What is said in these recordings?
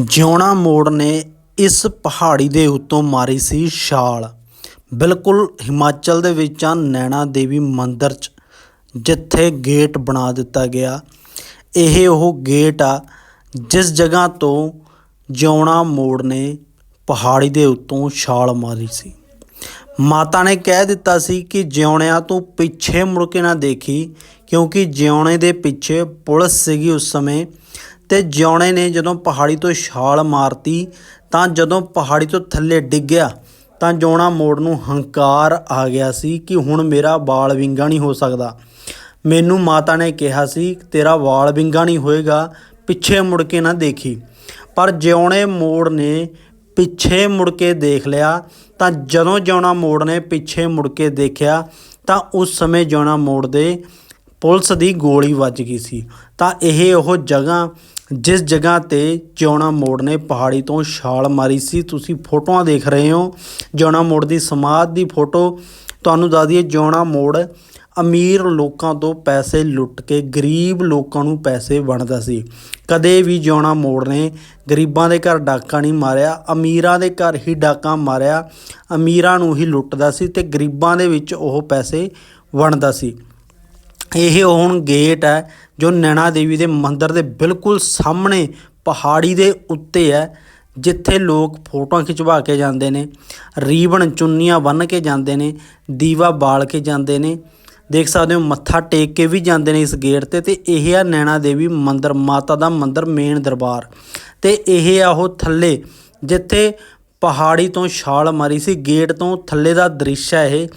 ਜਿਉਣਾ ਮੋੜ ਨੇ ਇਸ ਪਹਾੜੀ ਦੇ ਉੱਤੋਂ ਮਾਰੀ ਸੀ ਛਾਲ। ਬਿਲਕੁਲ ਹਿਮਾਚਲ ਦੇ ਵਿੱਚ ਆ ਨੈਣਾ ਦੇਵੀ ਮੰਦਿਰ 'ਚ, ਜਿੱਥੇ ਗੇਟ ਬਣਾ ਦਿੱਤਾ ਗਿਆ। ਇਹ ਉਹ ਗੇਟ ਆ, ਜਿਸ ਜਗ੍ਹਾ ਤੋਂ ਜਿਉਣਾ ਮੋੜ ਨੇ ਪਹਾੜੀ ਦੇ ਉੱਤੋਂ ਛਾਲ ਮਾਰੀ ਸੀ। ਮਾਤਾ ਨੇ ਕਹਿ ਦਿੱਤਾ ਸੀ ਕਿ ਜਿਉਣਿਆਂ ਤੋਂ ਪਿੱਛੇ ਮੁੜ ਕੇ ਨਾ ਦੇਖੀ, ਕਿਉਂਕਿ ਜਿਉਣੇ ਦੇ ਪਿੱਛੇ ਪੁਲਿਸ ਸੀਗੀ ਉਸ ਸਮੇਂ। ਤੇ ਜਿਉਣੇ ਨੇ, ਜਦੋਂ ਪਹਾੜੀ ਤੋਂ ਛਾਲ ਮਾਰਤੀ, ਤਾਂ ਜਦੋਂ ਪਹਾੜੀ ਤੋਂ ਥੱਲੇ ਡਿੱਗਿਆ ਤਾਂ ਜਿਉਣਾ ਮੋੜ ਨੂੰ ਹੰਕਾਰ ਆ ਗਿਆ ਸੀ ਕਿ ਹੁਣ ਮੇਰਾ ਵਾਲ ਵਿੰਗਾ ਨਹੀਂ ਹੋ ਸਕਦਾ। ਮੈਨੂੰ ਮਾਤਾ ਨੇ ਕਿਹਾ ਸੀ, ਤੇਰਾ ਵਾਲ ਵਿੰਗਾ ਨਹੀਂ ਹੋਏਗਾ, ਪਿੱਛੇ ਮੁੜ ਕੇ ਨਾ ਦੇਖੀ। ਪਰ ਜਿਉਣੇ ਮੋੜ ਨੇ ਪਿੱਛੇ ਮੁੜ ਕੇ ਦੇਖ ਲਿਆ, ਤਾਂ ਜਦੋਂ ਜਿਉਣਾ ਮੋੜ ਨੇ ਪਿੱਛੇ ਮੁੜ ਕੇ ਦੇਖਿਆ, ਤਾਂ ਉਸ ਸਮੇਂ ਜਿਉਣਾ ਮੋੜ ਦੇ ਪੁਲਿਸ ਦੀ ਗੋਲੀ ਵੱਜ ਗਈ ਸੀ। ਤਾਂ ਇਹ ਉਹ ਜਗ੍ਹਾ ਜਿਸ ਜਗ੍ਹਾ ਤੇ ਜਿਉਣਾ ਮੋੜ ਨੇ ਪਹਾੜੀ ਤੋਂ ਛਾਲ ਮਾਰੀ ਸੀ, ਤੁਸੀਂ ਫੋਟੋਆਂ ਦੇਖ ਰਹੇ ਹੋ। ਜਿਉਣਾ ਮੋੜ ਦੀ ਸਮਾਧ ਦੀ ਫੋਟੋ। ਤੁਹਾਨੂੰ ਦੱਸ ਦਈਏ, ਜਿਉਣਾ ਮੋੜ ਅਮੀਰ ਲੋਕਾਂ ਤੋਂ ਪੈਸੇ ਲੁੱਟ ਕੇ ਗਰੀਬ ਲੋਕਾਂ ਨੂੰ ਪੈਸੇ ਵੰਡਦਾ ਸੀ। ਕਦੇ ਵੀ ਜਿਉਣਾ ਮੋੜ ਨੇ ਗਰੀਬਾਂ ਦੇ ਘਰ ਡਾਕਾ ਨਹੀਂ ਮਾਰਿਆ, ਅਮੀਰਾਂ ਦੇ ਘਰ ਹੀ ਡਾਕਾ ਮਾਰਿਆ। ਅਮੀਰਾਂ ਨੂੰ ਹੀ ਲੁੱਟਦਾ ਸੀ ਤੇ ਗਰੀਬਾਂ ਦੇ ਵਿੱਚ ਉਹ ਪੈਸੇ ਵੰਡਦਾ ਸੀ। ਇਹ ਹੁਣ ਗੇਟ ਹੈ, ਜੋ ਨੈਣਾ ਦੇਵੀ ਦੇ ਮੰਦਿਰ ਦੇ ਬਿਲਕੁਲ ਸਾਹਮਣੇ ਪਹਾੜੀ ਦੇ ਉੱਤੇ ਹੈ, ਜਿੱਥੇ ਲੋਕ ਫੋਟੋਆਂ ਖਿਚਵਾ ਕੇ ਜਾਂਦੇ ਨੇ, ਰੀਬਨ ਚੁੰਨੀਆਂ ਬੰਨ੍ਹ ਕੇ ਜਾਂਦੇ ਨੇ, ਦੀਵਾ ਬਾਲ ਕੇ ਜਾਂਦੇ ਨੇ। ਦੇਖ ਸਕਦੇ ਹੋ, ਮੱਥਾ ਟੇਕ ਕੇ ਵੀ ਜਾਂਦੇ ਨੇ ਇਸ ਗੇਟ ਤੇ ਤੇ ਇਹ ਆ ਨੈਣਾ ਦੇਵੀ ਮੰਦਿਰ, ਮਾਤਾ ਦਾ ਮੰਦਿਰ ਮੇਨ ਦਰਬਾਰ। ਤੇ ਇਹ ਆ ਉਹ ਥੱਲੇ, ਜਿੱਥੇ ਪਹਾੜੀ ਤੋਂ ਛਾਲ ਮਾਰੀ ਸੀ, ਗੇਟ ਤੋਂ ਥੱਲੇ ਦਾ ਦ੍ਰਿਸ਼ ਹੈ ਇਹ।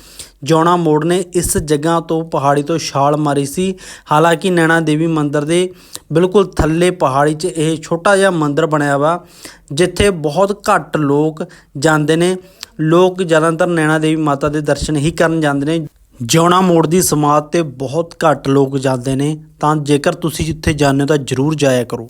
ਜੌਣਾ ਮੋੜ ਨੇ ਇਸ ਜਗ੍ਹਾ ਤੋਂ ਪਹਾੜੀ ਤੋਂ ਛਾਲ ਮਾਰੀ ਸੀ। ਹਾਲਾਂਕਿ ਨੈਣਾ ਦੇਵੀ ਮੰਦਿਰ ਦੇ ਬਿਲਕੁਲ ਥੱਲੇ ਪਹਾੜੀ 'ਚ ਇਹ ਛੋਟਾ ਜਿਹਾ ਮੰਦਿਰ ਬਣਿਆ ਵਾ, ਜਿੱਥੇ ਬਹੁਤ ਘੱਟ ਲੋਕ ਜਾਂਦੇ ਨੇ। ਲੋਕ ਜ਼ਿਆਦਾਤਰ ਨੈਣਾ ਦੇਵੀ ਮਾਤਾ ਦੇ ਦਰਸ਼ਨ ਹੀ ਕਰਨ ਜਾਂਦੇ ਨੇ। ਜਿਉਣਾ ਮੋੜ ਦੀ ਸਮਾਧ ਤੇ ਬਹੁਤ ਘੱਟ ਲੋਕ ਜਾਂਦੇ ਨੇ, ਤਾਂ ਜੇਕਰ ਤੁਸੀਂ ਜਿੱਥੇ ਜਾਂਦੇ ਹੋ ਤਾਂ ਜ਼ਰੂਰ ਜਾਇਆ ਕਰੋ।